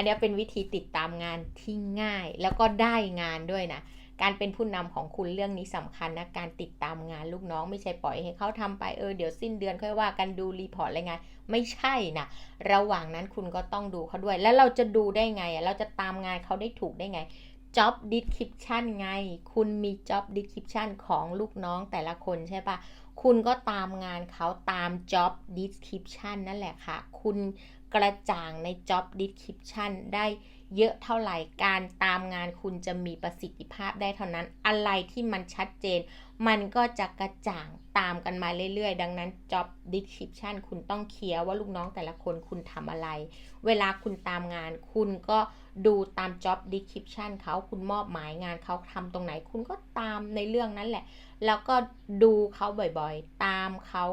อันนี้เป็นวิธีติดตามงานที่ง่าย แล้วก็ได้งานด้วยนะ การเป็นผู้นำของคุณเรื่องนี้สำคัญนะ การติดตามงานลูกน้อง ไม่ใช่ปล่อยให้เขาทำไปเออเดี๋ยวสิ้นเดือนค่อยว่ากันดูรีพอร์ตรายงาน ไม่ใช่นะ ระหว่างนั้นคุณก็ต้องดูเขาด้วย แล้วเราจะดูได้ไงอะเราจะตามงานเขาได้ถูกได้ไง job description ไง คุณมี job description ของลูกน้องแต่ละคนใช่ปะคุณก็ตามงานเขาตาม job description นั่นแหละค่ะ คุณ กระจ่างใน job description ได้เยอะเท่าไหร่การตามงานคุณจะมีประสิทธิภาพได้เท่านั้น อะไรที่มันชัดเจน มันก็จะกระจ่างตามกันมาเรื่อยๆ ดังนั้น job description คุณต้องเคลียร์ว่าลูกน้องแต่ละคนคุณทำอะไร เวลาคุณตามงาน คุณก็ดูตาม job description เขาคุณมอบหมายงานเขาทำตรงไหน คุณก็ตามในเรื่องนั้นแหละ แล้วก็ดูเขาบ่อยๆ ตามเขา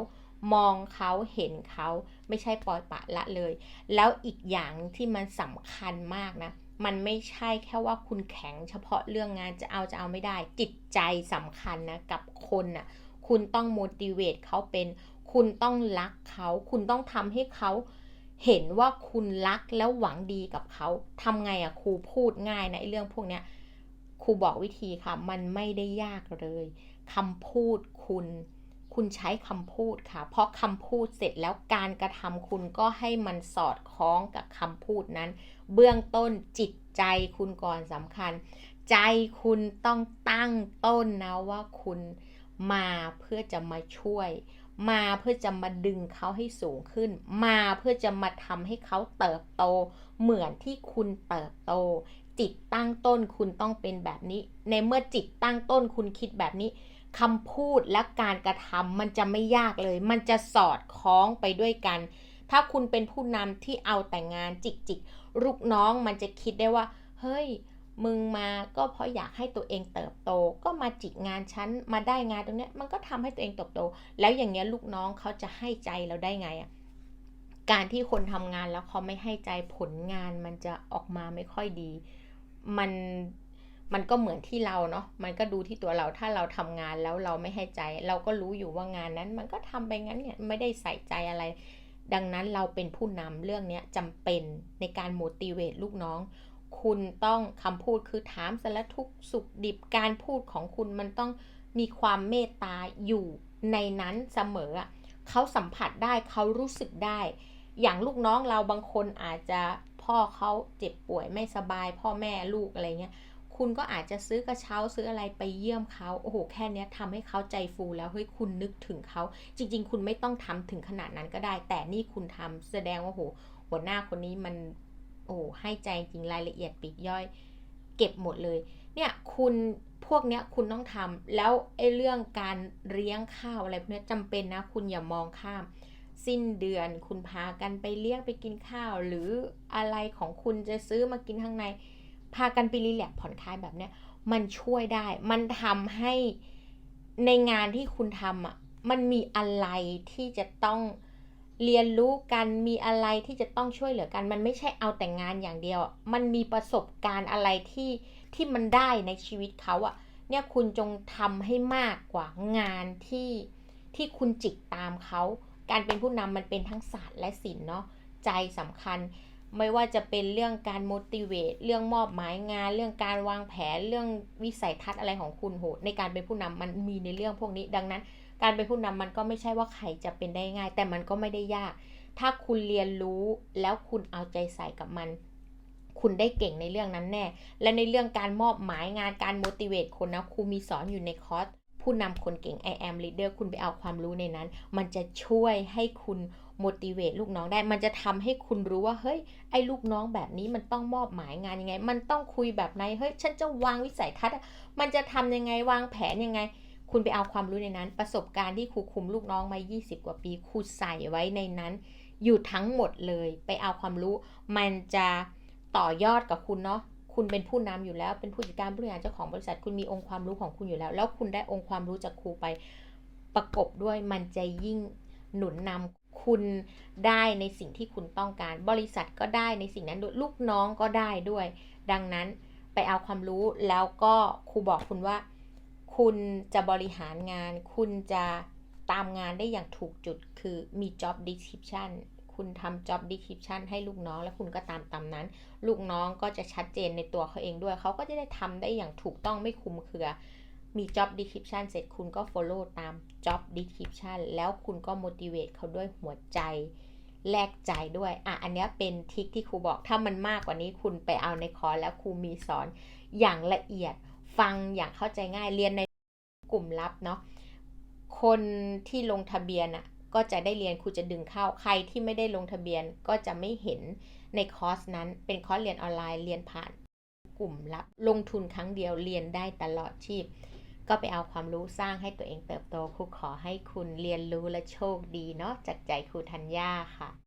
มองเขาเห็นเขาไม่ใช่ปล่อยปะละเลย แล้วอีกอย่างที่มันสำคัญมากนะมันไม่ใช่แค่ว่าคุณแข็งเฉพาะเรื่องงานจะเอาจะเอาไม่ได้ จิตใจสำคัญนะกับคนน่ะคุณต้อง motivate เขาเป็น คุณต้องรักเขา คุณต้องทำให้เขาเห็นว่าคุณรักแล้วหวังดีกับเขาทำไงอะครูพูดง่ายนะไอ้เรื่องพวกเนี้ยครูบอกวิธีค่ะ มันไม่ได้ยากเลยคำพูดคุณ คุณใช้คำพูดค่ะ เพราะคำพูดเสร็จแล้วการกระทำคุณก็ให้มันสอดคล้องกับคำพูดนั้น เบื้องต้นจิตใจคุณก่อนสำคัญ ใจคุณต้องตั้งต้นนะว่าคุณมาเพื่อจะมาช่วย มาเพื่อจะมาดึงเขาให้สูงขึ้น มาเพื่อจะมาทำให้เขาเติบโต เหมือนที่คุณเติบโต จิตตั้งต้นคุณต้องเป็นแบบนี้ ในเมื่อจิตตั้งต้นคุณคิดแบบนี้ คำพูดและการกระทำมันจะไม่ยากเลย มันจะสอดคล้องไปด้วยกัน ถ้าคุณเป็นผู้นำที่เอาแต่งานจิกจิกลูกน้องมันจะคิดได้ว่า เฮ้ย มึงมาก็เพราะอยากให้ตัวเองเติบโต ก็มาจิกงานฉัน มาได้งานตรงนี้มันก็ทำให้ตัวเองเติบโต แล้วอย่างเงี้ยลูกน้องเขาจะให้ใจเราได้ไงอะการที่คนทำงานแล้วเขาไม่ให้ใจผลงานมันจะออกมาไม่ค่อยดี มัน มันก็เหมือนที่เราเนาะ มันก็ดูที่ตัวเรา ถ้าเราทำงานแล้วเราไม่ให้ใจ เราก็รู้อยู่ว่างานนั้น มันก็ทำไปงั้นเนี่ยไม่ได้ใส่ใจอะไร ดังนั้นเราเป็นผู้นำเรื่องนี้จำเป็นในการโมดิเวตลูกน้อง คุณต้องคำพูดคือถามสารทุกสุขดิบการพูดของคุณมันต้องมีความเมตตาอยู่ในนั้นเสมอ เขาสัมผัสได้เขารู้สึกได้ อย่างลูกน้องเราบางคนอาจจะพ่อเขาเจ็บป่วยไม่สบาย พ่อแม่ลูกอะไรเงี้ย คุณก็อาจจะซื้อกระเช้าซื้ออะไรไปเยี่ยมเขาโอ้โหแค่นี้ทำให้เขาใจฟูแล้วเฮ้ยคุณนึกถึงเขาจริง ๆ คุณไม่ต้องทำถึงขนาดนั้นก็ได้ แต่นี่คุณทำแสดงว่าโหหัวหน้าคนนี้มันโอ้ให้ใจจริงรายละเอียดปิดย่อย เก็บหมดเลย เนี่ยคุณพวกเนี้ยคุณต้องทำแล้วไอ้เรื่องการเลี้ยงข้าวอะไรพวกนี้จำเป็นนะคุณอย่ามองข้าม สิ้นเดือนคุณพากันไปเลี้ยงไปกินข้าว หรืออะไรของคุณจะซื้อมากินข้างใน พากันไปรีแลกผ่อนคลายแบบเนี้ยมันช่วยได้ มันทำให้ในงานที่คุณทำอะ มันมีอะไรที่จะต้องเรียนรู้กัน มีอะไรที่จะต้องช่วยเหลือกัน มันไม่ใช่เอาแต่งานอย่างเดียว มันมีประสบการณ์อะไรที่ที่มันได้ในชีวิตเขาอะ เนี่ยคุณจงทำให้มากกว่างานที่ที่คุณจิกตามเขา การเป็นผู้นำมันเป็นทั้งศาสตร์และศิลป์เนาะ ใจสำคัญ ไม่ว่าจะเป็นเรื่องการ motivate เรื่องมอบหมายงาน เรื่องการวางแผน เรื่องวิสัยทัศน์อะไรของคุณโหในการเป็นผู้นำมันมีในเรื่องพวกนี้ ดังนั้น การเป็นผู้นำมันก็ไม่ใช่ว่าใครจะเป็นได้ง่าย แต่มันก็ไม่ได้ยาก ถ้าคุณเรียนรู้แล้วคุณเอาใจใส่กับมัน คุณได้เก่งในเรื่องนั้นแน่ และในเรื่องการมอบหมายงานการ motivate คนนะครูมีสอนอยู่ในคอร์สผู้นำคนเก่ง I am leader คุณไปเอาความรู้ในนั้น มันจะช่วยให้คุณ motivate ลูกน้องได้ มันจะทำให้คุณรู้ว่า เฮ้ย ไอ้ลูกน้องแบบนี้มันต้องมอบหมายงานยังไง มันต้องคุยแบบไหน เฮ้ย ฉันจะวางวิสัยทัศน์ มันจะทำยังไง วางแผนยังไง คุณไปเอาความรู้ในนั้น ประสบการณ์ที่ครูคุมลูกน้องมา 20 กว่าปี ครูใส่ไว้ในนั้น อยู่ทั้งหมดเลย ไปเอาความรู้ มันจะต่อยอดกับคุณเนาะคุณเป็นผู้นำอยู่แล้ว เป็นผู้จัดการผู้บริหารเจ้าของบริษัท คุณมีองค์ความรู้ของคุณอยู่แล้ว แล้วคุณได้องค์ความรู้จากครูไปประกบด้วย มันจะยิ่งหนุนนำ คุณได้ในสิ่งที่คุณต้องการ บริษัทก็ได้ในสิ่งนั้นด้วยลูกน้องก็ได้ด้วย ดังนั้นไปเอาความรู้แล้วก็ครูบอกคุณว่า คุณจะบริหารงาน คุณจะตามงานได้อย่างถูกจุดคือมี job description คุณทำ job description ให้ลูกน้อง แล้วคุณก็ตามตามนั้น ลูกน้องก็จะชัดเจนในตัวเขาเองด้วย เขาก็จะได้ทำได้อย่างถูกต้องไม่คุมเครือ มี job description เสร็จคุณก็ follow ตาม job description แล้วคุณก็ motivate เขาด้วยหัวใจแลกใจด้วย อะ อันนี้เป็นทิคที่ครูบอก ถ้ามันมากกว่านี้คุณไปเอาในคอร์สแล้วครูมีสอนอย่างละเอียด ฟังอย่างเข้าใจง่าย เรียนในกลุ่มลับเนาะ คนที่ลงทะเบียนอะ ก็จะได้เรียนครูจะดึงเข้า ใครที่ไม่ได้ลงทะเบียนก็จะไม่เห็นในคอร์สนั้น เป็นคอร์สเรียนออนไลน์ เรียนผ่านกลุ่มลับ ลงทุนครั้งเดียวเรียนได้ตลอดชีพ ก็ไปเอาความรู้สร้างให้ตัวเองเติบโตครูขอให้คุณเรียนรู้และโชคดีเนาะจากใจครูธัญญาค่ะ